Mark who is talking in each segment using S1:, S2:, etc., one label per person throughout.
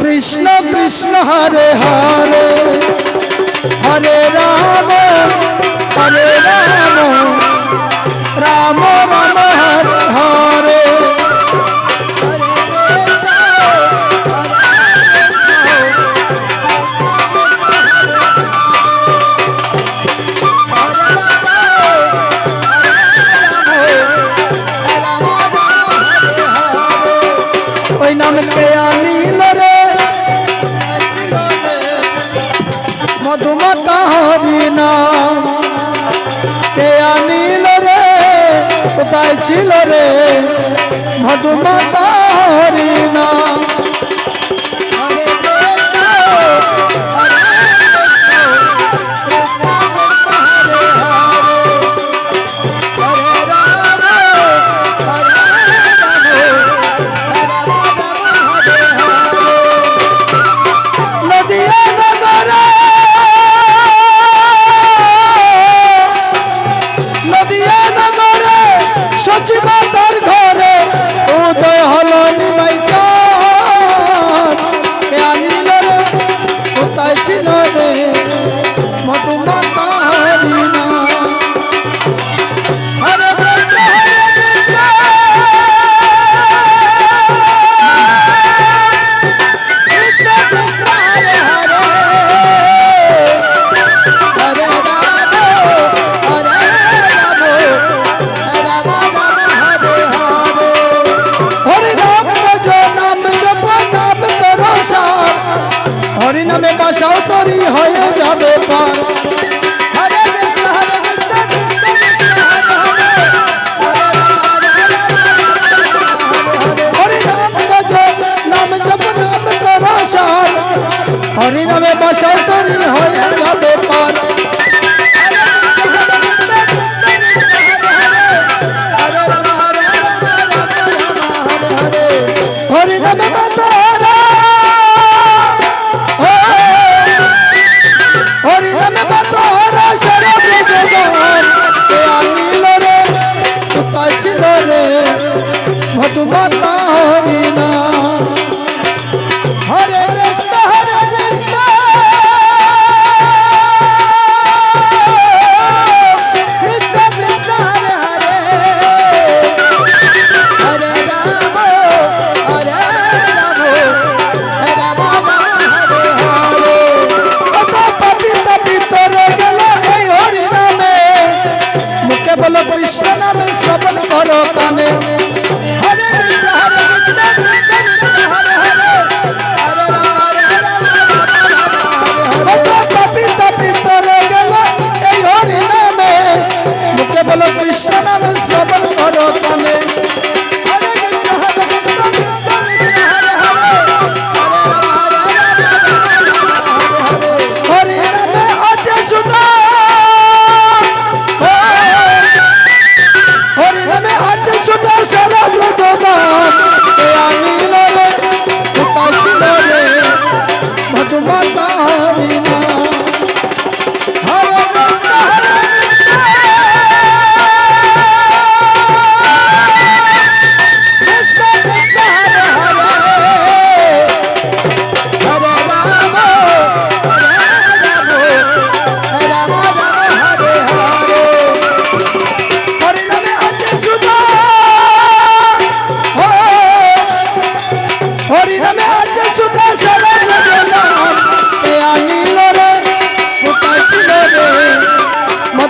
S1: কৃষ্ণ কৃষ্ণ হরে হরে। মন পেয়ানি রে? মধুমা হরি নাম কে আনিল রে? কোথায় ছিল রে? মধুমা হরি নাম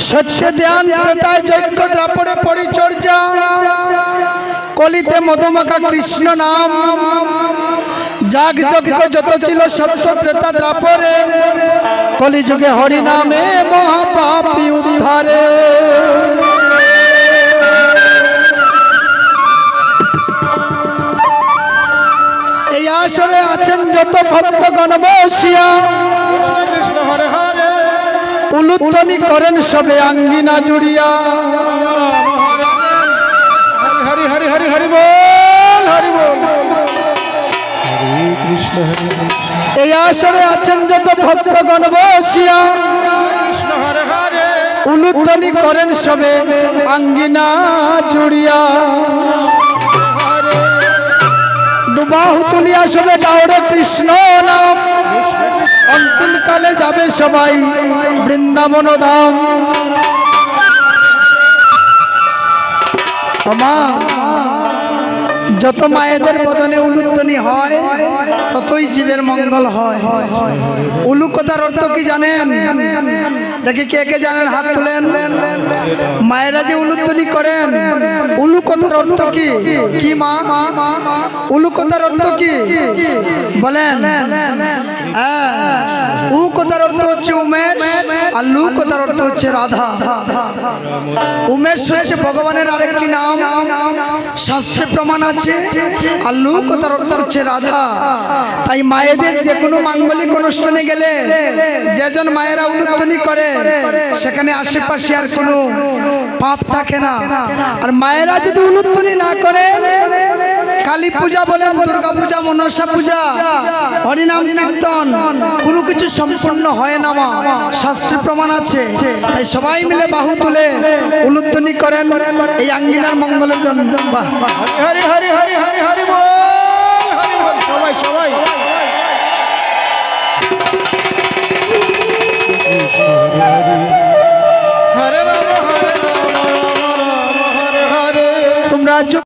S1: সত্য ধ্যান প্রতায় যজ্ঞ দ্রাপড়ে পরিচর্যা। কলিতে মধুমাখা কৃষ্ণ নাম। যাগ যজ্ঞ যত ছিল সত্য, ত্রেতা দ্রাপরে। কলিযুগে হরি নামে মহাপাপি উদ্ধারে। এই আসরে আছেন যত ভক্ত গণবসিয়া কৃষ্ণ কৃষ্ণ হরে হরে। উলুধ্বনি করেন সবে আঙ্গিনা জুড়িয়া।
S2: হরি হরি হরি হরি বল হরি বল।
S1: এই আসরে আছেন যত ভক্তগণ বসিয়া।
S2: কৃষ্ণ হরে হরে।
S1: উলুধ্বনি করেন সবে আঙ্গিনা জুড়িয়া। দুবাহু তুলিয়া সবে গাওড়ে কৃষ্ণ নাম। অন্তিম কালে যাবে সবাই। বৃন্দাবন ধাম। মা যত মায়েদের বদনে উলুত্তনি হয়, ততই জীবের মঙ্গল হয়। উলু কথার অর্থ কি জানেন? দেখি কে কে জানেন হাত তুলেন। মায়েরা যে উলুত্তনি করেন উলু কথার অর্থ কি? কি মা? উলু কথার অর্থ কি? বলেন। উ কথার অর্থ হচ্ছে উমেশ, আর লু কথার অর্থ হচ্ছে রাধা। উমেশ হচ্ছে ভগবানের আরেকটি নাম। শাস্ত্রে প্রমাণ আছে, আর লু কথার অর্থ হচ্ছে রাধা। তাই মায়েদের যে কোনো মাঙ্গলিক অনুষ্ঠানে গেলে যেজন মায়েরা উলুধ্বনি করে, সেখানে আশেপাশে আর কোনো পাপ থাকে না। আর মায়েরা যদি উলুধ্বনি না করে কালী পূজা বলেন দুর্গা পূজা মনসা পূজা হরিনাম কীর্তন কোনো কিছু সম্পূর্ণ হয় না মা। শাস্ত্রে প্রমাণ আছে। তাই সবাই মিলে বাহু তুলে উলুদ্ধনি করেন এই আঙ্গিনার মঙ্গলের জন্য।
S2: হরি হরি হরি হরি হরি বল হরি বল সবাই সবাই।
S1: তোমরা